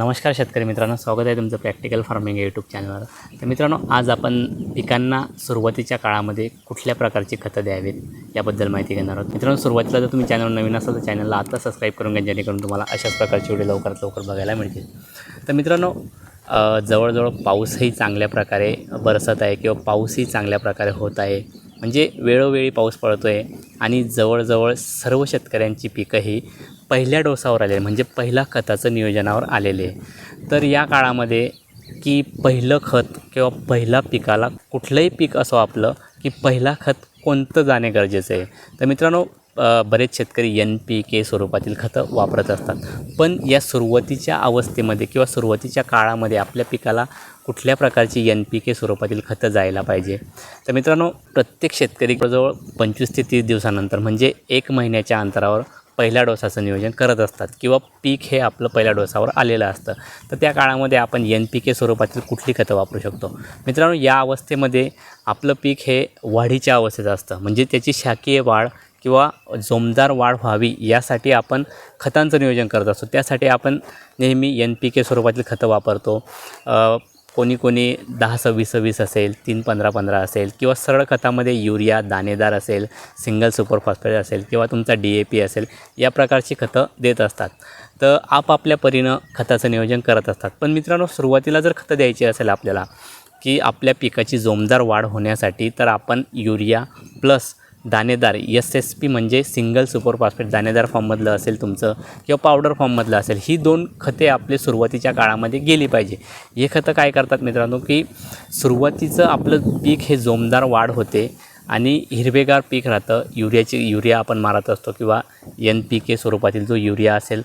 नमस्कार शेतकरी मित्रांनो स्वागत आहे तुमचं प्रॅक्टिकल फार्मिंग यूट्यूब चॅनलवर तर मित्रांनो आज आपण पिकांना सुरुवातीच्या काळामध्ये कुठल्या प्रकारची खतं द्यावीत याबद्दल माहिती घेणार आहोत. मित्रांनो सुरुवातीला जर तुम्ही चॅनल नवीन असाल तर चॅनलला आता सबस्क्राईब करून घ्या जेणेकरून तुम्हाला अशाच प्रकारचे व्हिडिओ लवकरात लवकर बघायला मिळतील. तर मित्रांनो जवळजवळ पाऊसही चांगल्या प्रकारे बरसत आहे किंवा पाऊसही चांगल्या प्रकारे होत आहे. म्हणजे वेळोवेळी पाऊस पडतो आहे आणि जवळजवळ सर्व शेतकऱ्यांची पिकं ही पहिल्या डोसावर आले म्हणजे पहिल्या खताचं नियोजनावर आलेले आहे. तर या काळामध्ये की पहिलं खत किंवा पहिला पिकाला कुठलंही पीक असो आपलं की पहिला खत कोणतं जाणे गरजेचं आहे? तर मित्रांनो बरेच शेतकरी एन पी के स्वरूपातील खतं वापरत असतात. पण या सुरुवातीच्या अवस्थेमध्ये किंवा सुरुवातीच्या काळामध्ये आपल्या पिकाला कुठल्या प्रकारची एन पी के स्वरूपातील खतं जायला पाहिजे? तर मित्रांनो प्रत्येक शेतकरी जवळ पंचवीस ते तीस दिवसानंतर म्हणजे एक महिन्याच्या अंतरावर पहिल्या डोसाचं नियोजन करत असतात किंवा पीक हे आपलं पहिल्या डोसावर आलेलं असतं. तर त्या काळामध्ये आपण एन पी के स्वरूपातील कुठली खतं वापरू शकतो? मित्रांनो या अवस्थेमध्ये आपलं पीक हे वाढीच्या अवस्थेत असतं. म्हणजे त्याची शाकीय वाढ किंवा जोमदार वाढ व्हावी यासाठी आपण खतांचं नियोजन करत असतो. त्यासाठी आपण नेहमी एन पी के स्वरूपातील खतं वापरतो. कोणी कोणी दहा सव्वीस सव्वीस असेल तीन पंधरा पंधरा असेल किंवा सरळ खतामध्ये युरिया दाणेदार असेल सिंगल सुपर फॉस्फेट असेल किंवा तुमचा डी ए पी असेल या प्रकारची खतं देत असतात. तर आपापल्या परीनं खताचं नियोजन करत असतात. पण मित्रांनो सुरुवातीला जर खतं द्यायची असेल आपल्याला की आपल्या पिकाची जोमदार वाढ होण्यासाठी तर आपण युरिया प्लस दाणेदार एस एस पी म्हणजे सिंगल सुपर फॉस्फेट दाणेदार फॉर्ममधलं असेल तुमचं किंवा पावडर फॉर्ममधलं असेल ही दोन खते आपले सुरुवातीच्या काळामध्ये गेली पाहिजे. हे खतं काय करतात मित्रांनो की सुरुवातीचं आपलं पीक हे जोमदार वाढ होते आणि हिरवेगार पीक राहतं. युरियाची युरिया आपण मारत असतो किंवा एन पी के स्वरूपातील जो युरिया असेल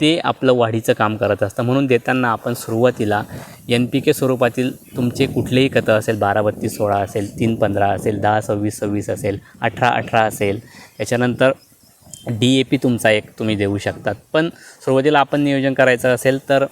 ते आपलं वाढीचं काम करत असतं. म्हणून देताना आपण सुरुवातीला एन पी के स्वरूपातील तुमचे कुठलेही खतं असेल बारा बत्तीस सोळा असेल तीन पंधरा असेल दहा सव्वीस सव्वीस असेल अठरा अठरा असेल त्याच्यानंतर डी ए पी तुमचा एक तुम्ही देऊ शकतात. पण सुरुवातीला आपण नियोजन करायचं असेल तर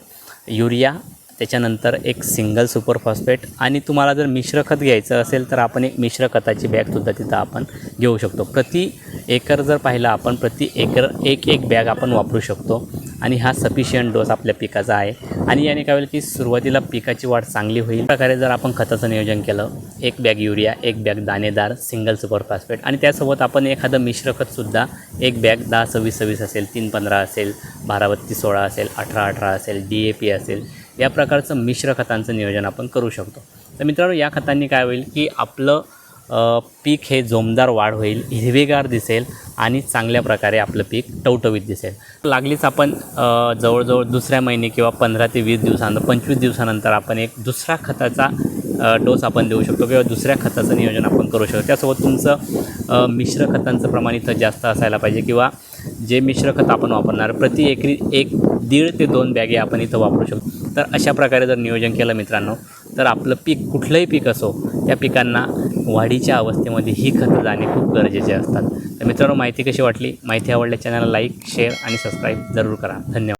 युरिया त्याच्यानंतर एक सिंगल सुपर फॉस्फेट आणि तुम्हाला जर मिश्र खत घ्यायचं असेल तर आपण एक मिश्र खताची बॅगसुद्धा तिथं आपण घेऊ शकतो. प्रति एकर जर पाहिलं आपण प्रति एकर एक एक बॅग आपण वापरू शकतो. आणि हा सफिशियंट डोस आपल्या पिकाचा आहे. आणि याने काय होईल की सुरुवातीला पिकाची वाढ चांगली होईल. प्रकारे जर आपण खताचं नियोजन केलं एक बॅग युरिया एक बॅग दाणेदार सिंगल सुपर फॉस्फेट आणि त्यासोबत आपण एखादं मिश्र खतसुद्धा एक बॅग दहा सव्वीस सव्वीस असेल तीन पंधरा असेल बारा बत्तीस सोळा असेल अठरा अठरा असेल डी ए पी असेल या प्रकारचं मिश्र खतांचं नियोजन आपण करू शकतो. तर मित्रांनो या खतांनी काय होईल की आपलं पीक हे जोमदार वाढ होईल हिरवेगार दिसेल आणि चांगल्या प्रकारे आपलं पीक टवटवीत दिसेल. लागलीच आपण जवळजवळ दुसऱ्या महिने किंवा पंधरा ते वीस दिवसानंतर पंचवीस दिवसानंतर आपण एक दुसरा खताचा डोस आपण देऊ शकतो किंवा दुसऱ्या खताचं नियोजन आपण करू शकतो. त्यासोबत तुमचं मिश्र खतांचं प्रमाण इथं जास्त असायला पाहिजे किंवा जे मिश्र खत आपण वापरणार प्रति एकरी एक दीड ते दोन बॅगे आपण इथं वापरू शकतो. तर अशा प्रकारे जर नियोजन केलं मित्रांनो तर आपलं पीक कुठलंही पीक असो त्या पिकांना वाढीच्या अवस्थेमध्ये ही खतं जाणे खूप गरजेचे असतात. तर मित्रांनो माहिती कशी वाटली? माहिती आवडल्या चॅनलला लाईक शेअर आणि सबस्क्राईब जरूर करा. धन्यवाद.